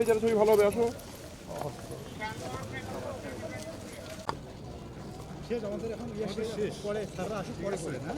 যারা ভালো হবে আসো শেষ আমাদের এখন ইয়ে শেষ পরে স্যাররা আসুক পরে করে না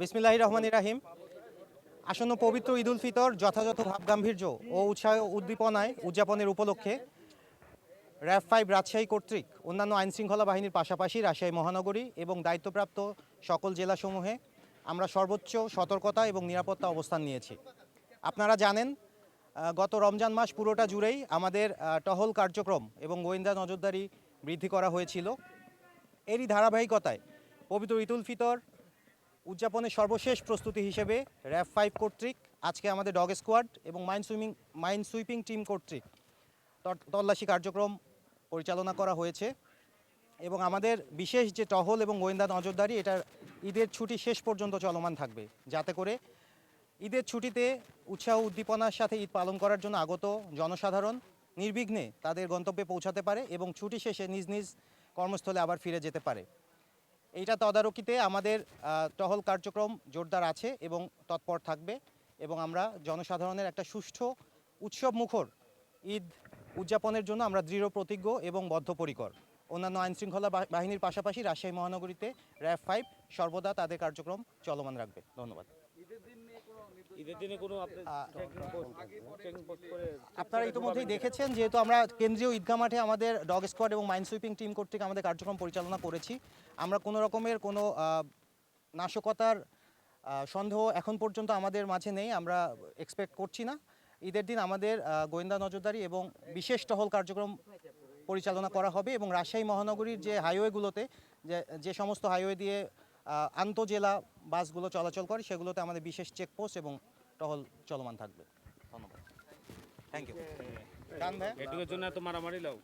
বিসমিল্লাহ রহমান রাহিম। আসন্ন পবিত্র ঈদুল ফিতর যথাযথ ভাবগাম্ভীর্য ও উৎসাহ উদ্দীপনায় উদযাপনের উপলক্ষে র্যাব ফাইভ রাজশাহী কর্তৃক অন্যান্য আইনশৃঙ্খলা বাহিনীর পাশাপাশি রাজশাহী মহানগরী এবং দায়িত্বপ্রাপ্ত সকল জেলাসমূহে আমরা সর্বোচ্চ সতর্কতা এবং নিরাপত্তা অবস্থান নিয়েছি। আপনারা জানেন গত রমজান মাস পুরোটা জুড়েই আমাদের টহল কার্যক্রম এবং গোয়েন্দা নজরদারি বৃদ্ধি করা হয়েছিল। এরই ধারাবাহিকতায় পবিত্র ইতুল ফিতর উদযাপনের সর্বশেষ প্রস্তুতি হিসেবে র্যাব ফাইভ কর্তৃক আজকে আমাদের ডগ স্কোয়াড এবং mine swimming mine sweeping team কর্তৃক তল্লাশি কার্যক্রম পরিচালনা করা হয়েছে এবং আমাদের বিশেষ যে টহল এবং গোয়েন্দা নজরদারি, এটা ঈদের ছুটি শেষ পর্যন্ত চলমান থাকবে। যাতে করে ঈদের ছুটিতে উৎসাহ উদ্দীপনার সাথে ঈদ পালন করার জন্য আগত জনসাধারণ নির্বিঘ্নে তাদের গন্তব্যে পৌঁছাতে পারে এবং ছুটি শেষে নিজ নিজ কর্মস্থলে আবার ফিরে যেতে পারে। এইটা তদারকিতে আমাদের টহল কার্যক্রম জোরদার আছে এবং তৎপর থাকবে এবং আমরা জনসাধারণের একটা সুষ্ঠু উৎসব মুখর ঈদ উদযাপনের জন্য আমরা দৃঢ় প্রতিজ্ঞ এবং বদ্ধপরিকর। অন্যান্য আইনশৃঙ্খলা বাহিনীর পাশাপাশি রাজশাহী মহানগরীতে র্যাব ফাইভ সর্বদা তাদের কার্যক্রম চলমান রাখবে। ধন্যবাদ। আপনারা ইতিমধ্যেই দেখেছেন যেহেতু আমরা কেন্দ্রীয় ঈদগাহ মাঠে আমাদের ডগ স্কোয়াড এবং মাইন সুইপিং টিম কর্তৃক আমাদের কার্যক্রম পরিচালনা করেছি। আমরা কোনো রকমের কোনো আহ, নাশকতার সন্দেহ এখন পর্যন্ত আমাদের মাঝে নেই। আমরা এক্সপেক্ট করছি না। ঈদের দিন আমাদের গোয়েন্দা নজরদারি এবং বিশেষ টহল কার্যক্রম পরিচালনা করা হবে এবং রাজশাহী মহানগরীর যে হাইওয়েগুলোতে যে যে সমস্ত হাইওয়ে দিয়ে আন্তজেলা বাসগুলো চলাচল করে সেগুলোতে আমাদের বিশেষ চেকপোস্ট এবং টহল চলমান থাকবে। ধন্যবাদ। থ্যাংক ইউ জন্য এত মারামারি লাও।